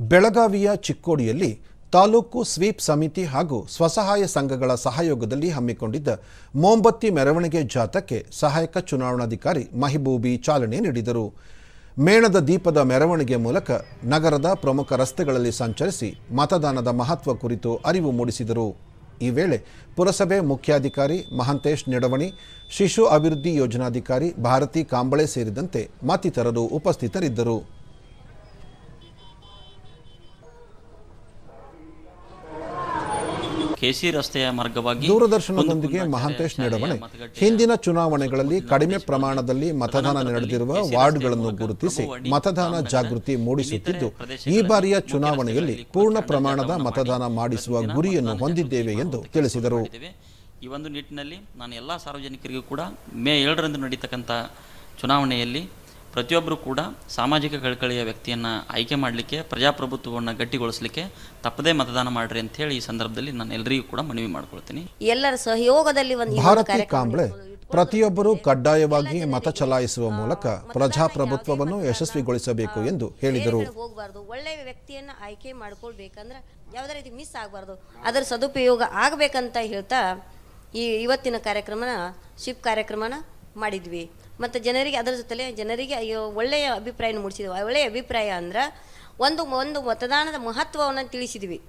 ಬೆಳಗಾವಿಯ ಚಿಕ್ಕೋಡಿಯಲ್ಲಿ ತಾಲೂಕು ಸ್ವೀಪ್ ಸಮಿತಿ ಹಾಗೂ ಸ್ವಸಹಾಯ ಸಂಘಗಳ ಸಹಯೋಗದಲ್ಲಿ ಹಮ್ಮಿಕೊಂಡಿದ್ದ ಮೋಂಬತ್ತಿ ಮೆರವಣಿಗೆ ಜಾಥಾಕ್ಕೆ ಸಹಾಯಕ ಚುನಾವಣಾಧಿಕಾರಿ ಮಹಿಬೂಬಿ ಚಾಲನೆ ನೀಡಿದರು. ಮೇಣದ ದೀಪದ ಮೆರವಣಿಗೆ ಮೂಲಕ ನಗರದ ಪ್ರಮುಖ ರಸ್ತೆಗಳಲ್ಲಿ ಸಂಚರಿಸಿ ಮತದಾನದ ಮಹತ್ವ ಕುರಿತು ಅರಿವು ಮೂಡಿಸಿದರು. ಈ ವೇಳೆ ಪುರಸಭೆ ಮುಖ್ಯಾಧಿಕಾರಿ ಮಹಂತೇಶ್ ನಿಡವಣಿ, ಶಿಶು ಅಭಿವೃದ್ಧಿ ಯೋಜನಾಧಿಕಾರಿ ಭಾರತಿ ಕಾಂಬಳೆ ಸೇರಿದಂತೆ ಮತ್ತಿತರರು ಉಪಸ್ಥಿತರಿದ್ದರು. ಕೆಸಿ ರಸ್ತೆಯ ಮಾರ್ಗವಾಗಿ ದೂರದರ್ಶನದೊಂದಿಗೆ ಮಹಾಂತೇಶ್ ನಿಡವಣೆ ಹಿಂದಿನ ಚುನಾವಣೆಗಳಲ್ಲಿ ಕಡಿಮೆ ಪ್ರಮಾಣದಲ್ಲಿ ಮತದಾನ ನಡೆದಿರುವ ವಾರ್ಡ್ಗಳನ್ನು ಗುರುತಿಸಿ ಮತದಾನ ಜಾಗೃತಿ ಮೂಡಿಸುತ್ತಿದ್ದು ಈ ಬಾರಿಯ ಚುನಾವಣೆಯಲ್ಲಿ ಪೂರ್ಣ ಪ್ರಮಾಣದ ಮತದಾನ ಮಾಡಿಸುವ ಗುರಿಯನ್ನು ಹೊಂದಿದ್ದೇವೆ ಎಂದು ತಿಳಿಸಿದರು. ಈ ಒಂದು ನಿಟ್ಟಿನಲ್ಲಿ ನಾನು ಎಲ್ಲ ಸಾರ್ವಜನಿಕರಿಗೂ ಕೂಡ ಮೇ ಏಳರಂದು ನಡೀತಕ್ಕಂಥ ಚುನಾವಣೆಯಲ್ಲಿ ಪ್ರತಿಯೊಬ್ಬರು ಕೂಡ ಸಾಮಾಜಿಕ ಕಳಕಳಿಯ ವ್ಯಕ್ತಿಯನ್ನು ಆಯ್ಕೆ ಮಾಡಲಿಕ್ಕೆ ಪ್ರಜಾಪ್ರಭುತ್ವವನ್ನು ಗಟ್ಟಿಗೊಳಿಸಲಿಕ್ಕೆ ತಪ್ಪದೇ ಮತದಾನ ಮಾಡ್ರಿ ಅಂತ ಹೇಳಿ ಈ ಸಂದರ್ಭದಲ್ಲಿ ನಾನು ಎಲ್ಲರಿಗೂ ಕೂಡ ಮನವಿ ಮಾಡ್ಕೊಳ್ತೀನಿ. ಎಲ್ಲರ ಸಹಯೋಗದಲ್ಲಿ ಒಂದು ಭಾರತೀಯ ಭಾರತಿ ಕಾಂಬ್ಳೆ ಪ್ರತಿಯೊಬ್ಬರೂ ಕಡ್ಡಾಯವಾಗಿ ಮತ ಚಲಾಯಿಸುವ ಮೂಲಕ ಪ್ರಜಾಪ್ರಭುತ್ವವನ್ನು ಯಶಸ್ವಿಗೊಳಿಸಬೇಕು ಎಂದು ಹೇಳಿದರು. ಹೋಗಬಾರ್ದು. ಒಳ್ಳೆಯ ವ್ಯಕ್ತಿಯನ್ನ ಆಯ್ಕೆ ಮಾಡ್ಕೊಳ್ಬೇಕಂದ್ರೆ ಯಾವುದೇ ರೀತಿ ಮಿಸ್ ಆಗಬಾರ್ದು. ಅದರ ಸದುಪಯೋಗ ಆಗಬೇಕಂತ ಹೇಳ್ತಾ ಈ ಇವತ್ತಿನ ಕಾರ್ಯಕ್ರಮನ ಶಿಪ್ ಕಾರ್ಯಕ್ರಮನ ಮಾಡಿದ್ವಿ. ಮತ್ತು ಜನರಿಗೆ ಅದರ ಜೊತೆಲೆ ಜನರಿಗೆ ಅಯ್ಯೋ ಒಳ್ಳೆಯ ಅಭಿಪ್ರಾಯನ ಮೂಡಿಸಿದ್ವಿ. ಒಳ್ಳೆಯ ಅಭಿಪ್ರಾಯ ಅಂದ್ರೆ ಒಂದು ಒಂದು ಮತದಾನದ ಮಹತ್ವವನ್ನು ತಿಳಿಸಿದ್ವಿ.